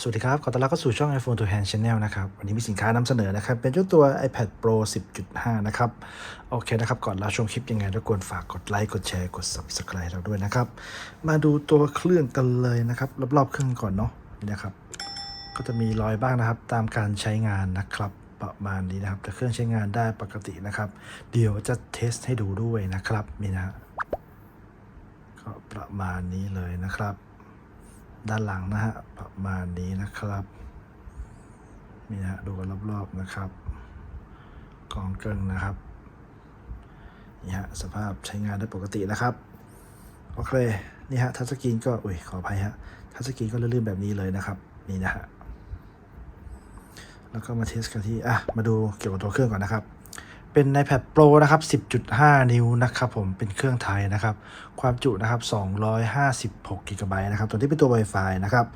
สวัสดีครับ ขอต้อนรับเข้าสู่ช่อง iPhone to Hand Channel นะครับ วันนี้มีสินค้านำเสนอนะครับ เป็นเจ้าตัว iPad Pro 10.5 นะครับ โอเคนะครับ ก่อนรับชมคลิปยังไงรบกวนฝากกดไลค์ กดแชร์ กด Subscribe เราด้วยนะครับ มาดูตัวเครื่องกันเลยนะครับ รอบๆเครื่องก่อนเนาะ นี่นะครับ ก็จะมีรอยบ้างนะครับ ตามการใช้งานนะครับ ประมาณนี้นะครับ แต่เครื่องใช้งานได้ปกตินะครับ เดี๋ยวจะเทสให้ดูด้วยนะครับ นี่นะฮะก็ประมาณนี้เลยนะครับ ด้านหลังนะฮะประมาณนี้นะครับนี่ฮะดูกันรอบๆนะครับกองเกิงนะครับนี่ฮะสภาพใช้งานได้ปกตินะครับโอเคนี่ฮะทัชสกรีนก็อุ้ยขออภัยฮะทัชสกรีนก็ลื่นๆแบบนี้เลยนะครับนี่นะฮะแล้วก็มาเทสกันที่อะมาดูเกี่ยวกับตัวเครื่องก่อนนะครับ เป็น iPad Pro นะครับ 10.5 นิ้วนะครับผม เป็นเครื่องไทยนะครับ ความจุนะครับ 256กิกะไบต์นะครับ ตัวนี้เป็นตัว Wi-Fi นะครับ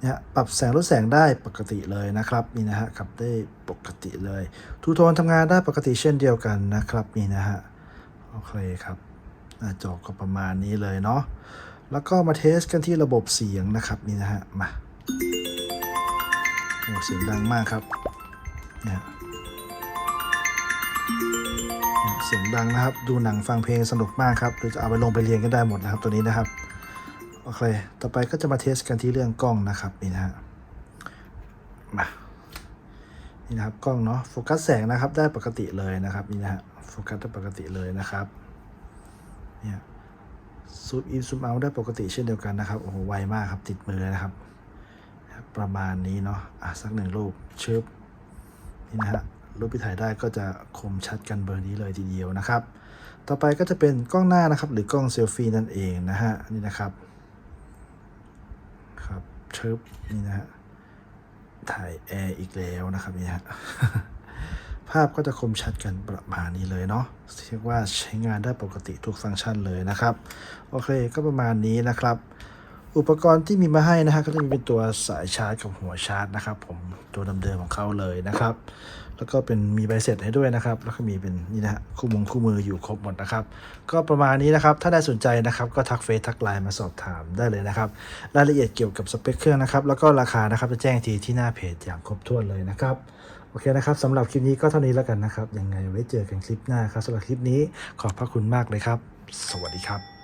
เนี่ยปรับแสงลดแสงได้ปกติเลยนะครับ นี่นะฮะขับได้ปกติเลย ทูโทนทำงานได้ปกติเช่นเดียวกันนะครับ นี่นะฮะ โอเคครับ หน้าจอก็ประมาณนี้เลยเนาะ แล้วก็มาเทสกันที่ระบบเสียงนะครับ นี่นะฮะ มาเสียงดังมากครับเนี่ย เสียงดังนะครับ ดูหนังฟังเพลงสนุกมากครับหรือจะเอาไปลงไปเรียนก็ได้หมดนะครับตัวนี้นะครับโอเค ต่อไปก็จะมาเทสกันที่เรื่องกล้องนะครับนี่นะฮะมานี่นะครับกล้องเนาะโฟกัสแสงนะครับได้ปกติเลยนะครับนี่นะฮะโฟกัสได้ปกติเลยนะครับเนี่ยซูมอินซูมเอาได้ปกติเช่นเดียวกันนะครับโอ้โหไวมากครับติดมือเลยนะครับ ประมาณนี้เนาะอะสักหนึ่งรูปชึบนี่นะฮะ รูปที่ถ่ายได้ก็จะคมชัดกันเบอร์นี้เลยทีเดียวนะครับ ต่อไปก็จะเป็นกล้องหน้านะครับ หรือกล้องเซลฟี่นั่นเองนะฮะนี่นะครับครับเชิบนี่นะฮะถ่ายแอร์อีกแล้วนะครับนี่ฮะภาพก็จะคมชัดกันประมาณนี้เลยเนาะเรียกว่าใช้งานได้ปกติทุกฟังก์ชันเลยนะครับ โอเคก็ประมาณนี้นะครับ อุปกรณ์ที่มีมาให้นะฮะก็จะมีเป็นตัวสายชาร์จกับหัวชาร์จนะครับผมตัวเดิมๆของเขาเลยนะครับ แล้วก็เป็นมีใบเสร็จให้ด้วยนะครับ แล้วก็มีเป็นนี่นะฮะคู่มงคู่มืออยู่ครบหมดนะครับ ก็ประมาณนี้นะครับ ถ้าได้สนใจนะครับก็ทักเฟซทักไลน์มาสอบถามได้เลยนะครับ รายละเอียดเกี่ยวกับสเปคเครื่องนะครับ แล้วก็ราคานะครับจะแจ้งทีที่หน้าเพจอย่างครบถ้วนเลยนะครับโอเคนะครับสำหรับคลิปนี้ก็เท่านี้แล้วกันนะครับยังไงไว้เจอกันคลิปหน้าครับสำหรับคลิปนี้ขอบพระคุณมากเลยครับ สวัสดีครับ